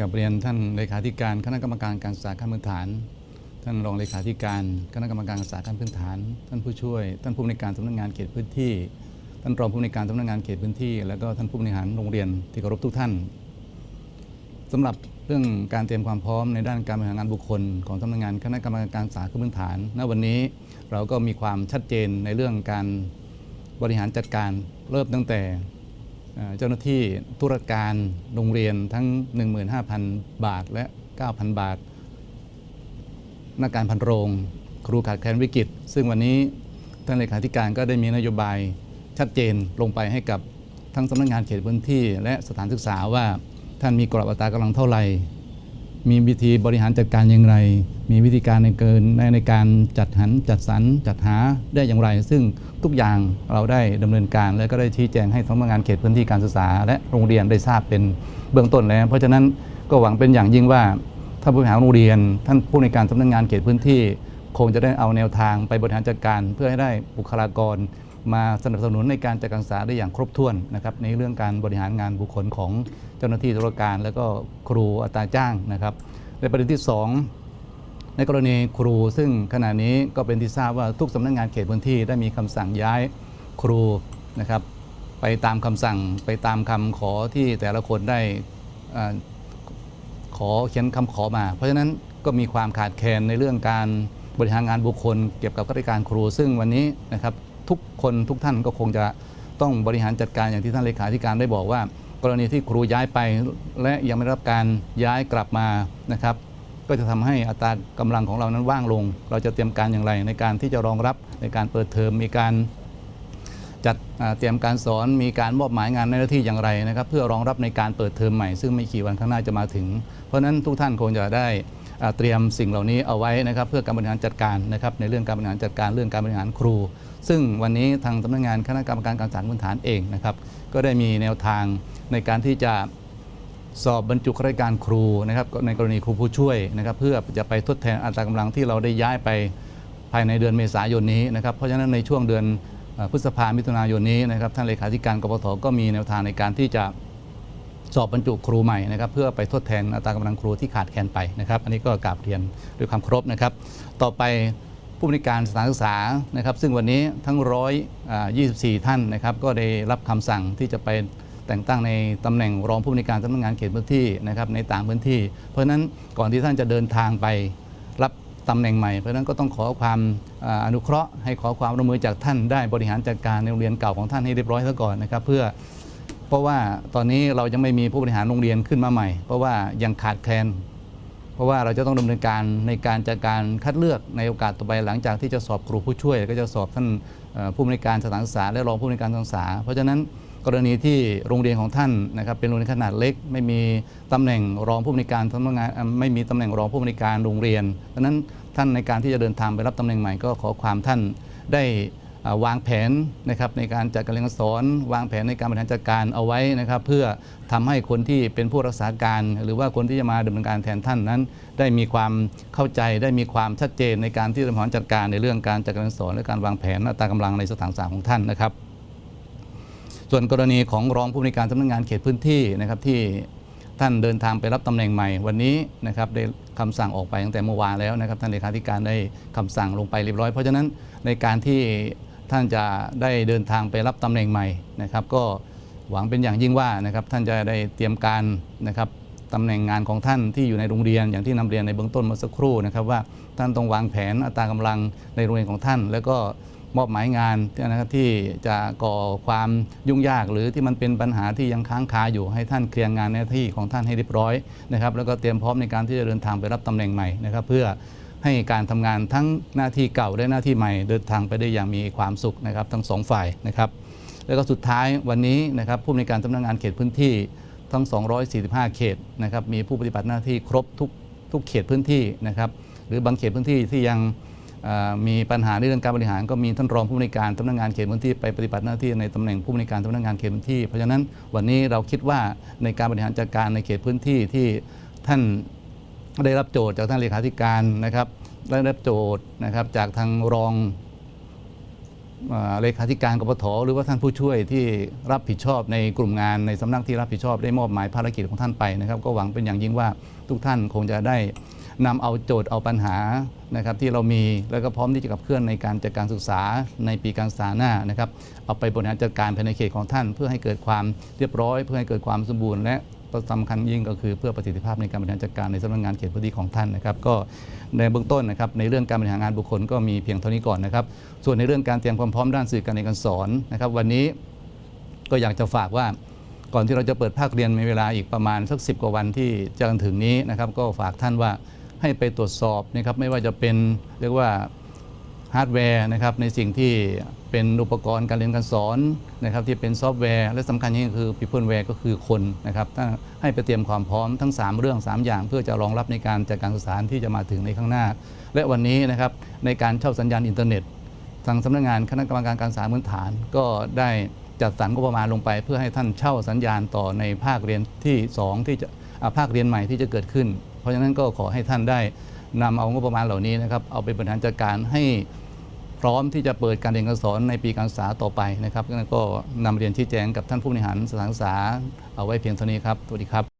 กับเรียนท่านเลขาธิการคณะกรรมการการศึกษาขั้นพื้นฐาน ท่านรองเลขาธิการคณะกรรมการการศึกษาขั้นพื้นฐาน ท่านผู้ช่วย ท่านผู้อำนวยการสำนักงานเขตพื้นที่ ท่านรองผู้อำนวยการสำนักงานเขตพื้นที่ แล้วก็ท่านผู้บริหารโรงเรียนที่เคารพทุกท่านสำหรับเรื่องการเตรียมความพร้อมในด้านการบริหารงานบุคคล ของสำนักงานคณะกรรมการการศึกษาขั้นพื้นฐาน ณ วันนี้เราก็มีความชัดเจนในเรื่องการบริหารจัดการเริ่มตั้งแต่ เจ้าหน้าที่ธุรการโรงเรียนทั้ง 15,000 บาทและ 9,000 บาทนักการพันโรง ครูขาดแคลนวิกฤต ซึ่งวันนี้ท่านเลขาธิการก็ได้มีนโยบายชัดเจนลงไปให้กับทั้งสำนักงานเขตพื้นที่ และสถานศึกษาว่าท่านมีกรอบอัตรากำลังเท่าไหร่ มีวิธีบริหารจัดการอย่างไร มีวิธีการในเกินในในการจัดหันจัดสรรจัดหาได้อย่างไร ซึ่งทุกอย่างเราได้ดำเนินการ และก็ได้ชี้แจงให้สำนักงานเขตพื้นที่การศึกษา และโรงเรียนได้ทราบเป็นเบื้องต้นแล้ว เพราะฉะนั้นก็หวังเป็นอย่างยิ่งว่าท่านผู้บริหารโรงเรียน ท่านผู้ในการสำนักงานเขตพื้นที่ คงจะได้เอาแนวทางไปบริหารจัดการเพื่อให้ได้บุคลากร มาสนับสนุนในการจัดการศึกษาได้อย่างครบถ้วนนะครับในเรื่องการบริหารงานบุคคลของเจ้าหน้าที่ธุรการ และก็ครูอัตราจ้างนะครับ ในประเด็นที่ 2 ในกรณีครูซึ่งขณะนี้ก็เป็นที่ทราบว่าทุกสำนักงานเขตพื้นที่ได้มีคำสั่งย้ายครูนะครับไปตามคำสั่งไปตามคำขอที่แต่ละคนได้ขอเขียนคำขอมา เพราะฉะนั้นก็มีความขาดแคลนในเรื่องการบริหารงานบุคคล เกี่ยวกับข้าราชการครู ซึ่งวันนี้นะครับ ทุกคนทุกท่านก็คงจะต้องบริหารจัดการอย่างที่ท่านเลขาธิการได้บอกว่า กรณีที่ครูย้ายไปและยังไม่รับการย้ายกลับมานะครับ ก็จะทำให้อัตรากำลังของเรานั้นว่างลง เราจะเตรียมการอย่างไร ในการที่จะรองรับในการเปิดเทอมมีการจัดเตรียมการสอนมีการมอบหมายงานในหน้าที่อย่างไรนะครับ เพื่อรองรับในการเปิดเทอมใหม่ ซึ่งไม่กี่วันข้างหน้าจะมาถึง เพราะฉะนั้นทุกท่านคงจะได้เตรียมสิ่งเหล่านี้เอาไว้นะครับ เพื่อการบริหารจัดการนะครับในเรื่องการบริหารจัดการเรื่องการบริหารครู ซึ่งวันนี้ทางสำนักงานคณะกรรมการการศึกษาพื้นฐานเองนะครับ ก็ได้มีแนวทางในการที่จะสอบบรรจุข้าราชการครูนะครับในกรณีครูผู้ช่วยนะครับ เพื่อจะไปทดแทนอัตรากำลังที่เราได้ย้ายไปภายในเดือนเมษายนนี้นะครับ เพราะฉะนั้นในช่วงเดือนพฤษภามิถุนายนนี้นะครับท่านเลขาธิการกปทก็มีแนวทางในการที่จะสอบบรรจุครูใหม่นะครับ เพื่อไปทดแทนอัตรากำลังครูที่ขาดแคลนไปนะครับ อันนี้ก็กราบเรียนด้วยความเคารพนะครับ ต่อไป ผู้บริการสถานศึกษานะครับ ซึ่งวันนี้ทั้ง 124 ท่านนะครับ ก็ได้รับคำสั่งที่จะไปแต่งตั้งในตำแหน่งรองผู้ในวยการสำนักงานเขตพื้นที่นะครับในต่างพื้นที่ เพราะฉะนั้นก่อนที่ท่านจะเดินทางไปรับตำแหน่งใหม่ เพราะฉะนั้นก็ต้องขอความอ่าอนุเคราะห์ให้ขอความร่วมมือจากท่านได้บริหารจัดการในโรงเรียนเก่าของท่านให้เรียบร้อยซะก่อนนะครับเพื่อเพราะว่าตอนนี้เรายังไม่มีผู้บริหารโรงเรียนขึ้นมาใหม่ เพราะว่ายังขาดแคลน เพราะว่าเราจะต้องดำเนินการในการจัดการคัดเลือกในโอกาสต่อไปหลังจากที่จะสอบครูผู้ช่วย ก็จะสอบท่านผู้บริการสถานศึกษาและรองผู้บริการสถานศึกษา เพราะฉะนั้นกรณีที่โรงเรียนของท่านนะครับเป็นโรงเรียนขนาดเล็ก ไม่มีตำแหน่งรองผู้บริการสำงานไม่มีตำแหน่งรองผู้บริการโรงเรียนดังนั้นท่านในการที่จะเดินทางไปรับตำแหน่งใหม่ก็ขอความท่านได้ วางแผนนะครับในการจัดการเรียนการสอน วางแผนในการบริหารจัดการเอาไว้นะครับ เพื่อทำให้คนที่เป็นผู้รักษาการ หรือว่าคนที่จะมาดำเนินการแทนท่านนั้น ได้มีความเข้าใจได้มีความชัดเจนในการที่จะบริหารจัดการในเรื่องการจัดการเรียนการสอน และการวางแผนอัตรากำลังในสถานศึกษาของท่านนะครับ ส่วนกรณีของรองผู้บริการสำนักงานเขตพื้นที่นะครับที่ท่านเดินทางไปรับตำแหน่งใหม่วันนี้นะครับได้คำสั่งออกไปตั้งแต่เมื่อวานแล้วนะครับท่านเลขาธิการได้คำสั่งลงไปเรียบร้อย เพราะฉะนั้นในการที่ ท่านจะได้เดินทางไปรับตำแหน่งใหม่นะครับ ก็หวังเป็นอย่างยิ่งว่านะครับท่านจะได้เตรียมการนะครับตำแหน่งงานของท่านที่อยู่ในโรงเรียนอย่างที่นำเรียนในเบื้องต้นเมื่อสักครู่นะครับว่าท่านต้องวางแผนอัตรากำลังในโรงเรียนของท่าน แล้วก็มอบหมายงานนะครับที่จะก่อความยุ่งยาก หรือที่มันเป็นปัญหาที่ยังค้างคาอยู่ให้ท่านเคลียร์งานหน้าที่ของท่านให้เรียบร้อยนะครับแล้วก็เตรียมพร้อมในการที่จะเดินทางไปรับตำแหน่งใหม่นะครับ เพื่อ ให้การทำงานทั้งหน้าที่เก่าและหน้าที่ใหม่เดินทางไปได้อย่างมีความสุขนะครับ ทั้งสองฝ่ายนะครับ แล้วก็สุดท้ายวันนี้นะครับผู้ในวยการสำนักงานเขตพื้นที่ทั้ง 245 เขตนะครับมีผู้ปฏิบัติหน้าที่ครบทุกทุกเขตพื้นที่นะครับหรือบางเขตพื้นที่ที่ยังมีปัญหาในเรื่องการบริหารก็มีท่านรองผู้บริการสำนักงานเขตพื้นที่ไปปฏิบัติหน้าที่ในตำแหน่งผู้บริการสำนักงานเขตพื้นที่ เพราะฉะนั้นวันนี้เราคิดว่าในการบริหารจัดการในเขตพื้นที่ที่ท่าน ได้รับโจทย์จากท่านเลขาธิการนะครับได้รับโจทย์นะครับจากทางรองเลขาธิการกปทหรือว่าท่านผู้ช่วยที่รับผิดชอบในกลุ่มงานในสำนักที่รับผิดชอบได้มอบหมายภารกิจของท่านไปนะครับ ก็หวังเป็นอย่างยิ่งว่าทุกท่านคงจะได้นำเอาโจทย์เอาปัญหานะครับที่เรามีแล้วก็พร้อมที่จะขับเคลื่อนในการจัดการศึกษาในปีการศึกษาหน้านะครับ เอาไปบริหารจัดการภายในเขตของท่าน เพื่อให้เกิดความเรียบร้อย เพื่อให้เกิดความสมบูรณ์และ สำคัญยิ่งก็คือเพื่อประสิทธิภาพในการบริหารจัดการในสำนักงานเขตพื้นที่ของท่านนะครับ ก็ในเบื้องต้นนะครับในเรื่องการบริหารงานบุคคลก็มีเพียงเท่านี้ก่อนนะครับ ส่วนในเรื่องการเตรียมความพร้อมด้านสื่อการเรียนการสอนนะครับ วันนี้ก็อยากจะฝากว่าก่อนที่เราจะเปิดภาคเรียนมีเวลาอีกประมาณสักสิกว่าวันที่จะถึงนี้นะครับ ก็ฝากท่านว่าให้ไปตรวจสอบนะครับไม่ว่าจะเป็นเรียกว่า ฮาร์ดแวร์นะครับในสิ่งที่เป็นอุปกรณ์การเรียนการสอนนะครับที่เป็นซอฟต์แวร์ และสำคัญยิ่งคือ people แวร์ก็คือคนนะครับถ้าให้ไปเตรียมความพร้อมทั้ง 3 เรื่อง 3 อย่าง เพื่อจะรองรับในการจัดการศึกษาที่จะมาถึงในข้างหน้า และวันนี้นะครับในการเช่าสัญญาณอินเทอร์เน็ตทางสำนักงานคณะกรรมการการศึกษาพื้นฐาน ก็ได้จัดสรรงบประมาณลงไป เพื่อให้ท่านเช่าสัญญาณต่อในภาคเรียนที่ 2 ที่จะภาคเรียนใหม่ที่จะเกิดขึ้น เพราะฉะนั้นก็ขอให้ท่านได้นำเอางบประมาณเหล่านี้นะครับเอาไปบริหารจัดการให้ พร้อมที่จะเปิดการเรียนการสอนในปีการศึกษาต่อไปนะครับก็นำเรียนชี้แจงกับท่านผู้บริหารสถานศึกษาเอาไว้เพียงเท่านี้ครับสวัสดีครับ